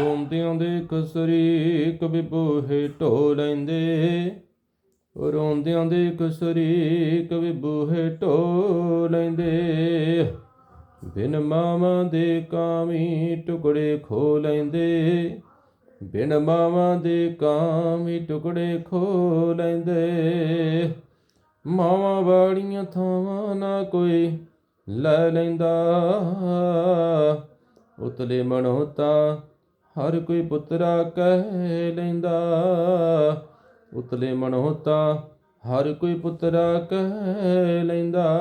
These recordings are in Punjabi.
ਰੋਂਦਿਆਂ ਦੇ ਕਸਰੀ ਕਵੀ ਬੂਹੇ ਢੋ ਲੈਂਦੇ। ਰੋਂਦਿਆਂ ਦੇ ਕਸਰੀ ਕਵੀ ਬੂਹੇ ਢੋ ਲੈਂਦੇ। ਬਿਨ ਮਾਵਾਂ ਦੇ ਕਾਮੀ ਟੁਕੜੇ ਖੋ ਲੈਂਦੇ। ਬਿਨ ਮਾਵਾਂ ਦੇ ਕਾਮੀ ਟੁਕੜੇ ਖੋ ਲੈਂਦੇ। ਮਾਵਾਂ ਵਾਲੀਆਂ ਥਾਵਾਂ ਨਾ ਕੋਈ ਲੈ ਲੈਂਦਾ। ਉਤਲੇ ਮਨੋ ਤਾਂ ਹਰ ਕੋਈ ਪੁੱਤਰਾ ਕਹਿ ਲੈਂਦਾ। ਉਤਲੇ ਮਨੋ ਤਾਂ ਹਰ ਕੋਈ ਪੁੱਤਰਾ ਕਹਿ ਲੈਂਦਾ।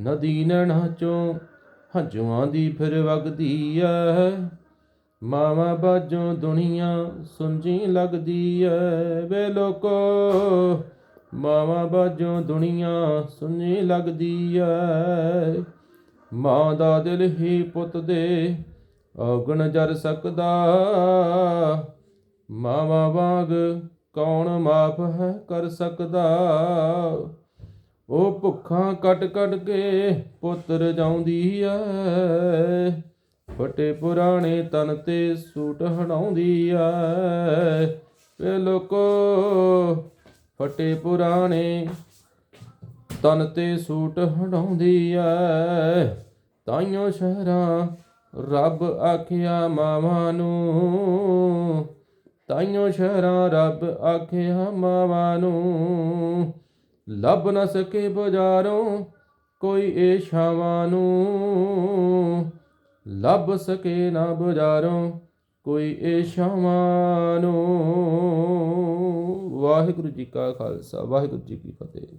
ਨਦੀ ਨੈਣਾ ਚੋਂ ਹੰਝੂਆਂ ਦੀ ਫਿਰ ਵਗਦੀ ਐ। ਮਾਵਾ ਬਾਜੋਂ ਦੁਨੀਆ ਸੁੰਜੀ ਲੱਗਦੀ ਐ। ਵੇ ਲੋਕੋ, ਮਾਵਾ ਬਾਜੋਂ ਦੁਨੀਆ ਸੁੰਜੀ ਲੱਗਦੀ ਐ। ਮਾਂ ਦਾ ਦਿਲ ਹੀ ਪੁੱਤ ਦੇ ਔਗਣ ਜਰ ਸਕਦਾ। ਮਾਵਾ ਵਾਂਗ ਕੌਣ ਮਾਫ ਹੈ ਕਰ ਸਕਦਾ। ਉਹ ਭੁੱਖਾਂ ਕੱਟ ਕੱਟ ਕੇ ਪੁੱਤਰ ਜਾਉਂਦੀ ਐ। ਫਟੇ ਪੁਰਾਣੇ ਤਨ ਤੇ ਸੂਟ ਹਣਾਉਂਦੀ ਐ। ਵੇ ਲੋਕੋ ਫਟੇ ਪੁਰਾਣੇ ਤਨ ਤੇ ਸੂਟ ਹਣਾਉਂਦੀ ਐ। ਤਾਈਓ ਸ਼ਹਿਰਾਂ ਰੱਬ ਆਖਿਆ ਮਾਵਾਂ ਨੂੰ। ਤਾਈਓ ਸ਼ਹਿਰਾਂ ਰੱਬ ਆਖਿਆ ਮਾਵਾਂ ਨੂੰ। ਲੱਭ ਨਾ ਸਕੇ ਬਾਜ਼ਾਰੋਂ ਕੋਈ ਏ ਛਾਵਾਂ ਨੂੰ। ਲੱਭ ਸਕੇ ਨਾ ਬਾਜ਼ਾਰੋਂ ਕੋਈ ਏ ਛਾਵਾਂ ਨੂੰ। ਵਾਹਿਗੁਰੂ ਜੀ ਕਾ ਖਾਲਸਾ, ਵਾਹਿਗੁਰੂ ਜੀ ਕੀ ਫਤਿਹ।